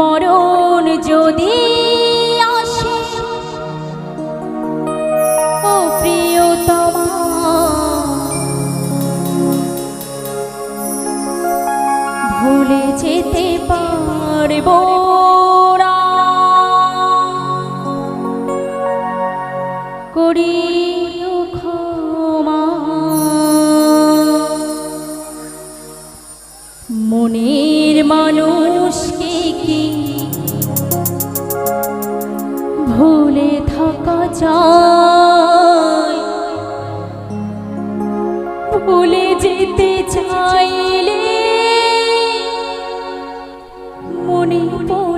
মরণ যদি আসে ও প্রিয়তমা ভুলে যেতে পারব চাই। ভুলে যেতে চাইলে মনে পড়ে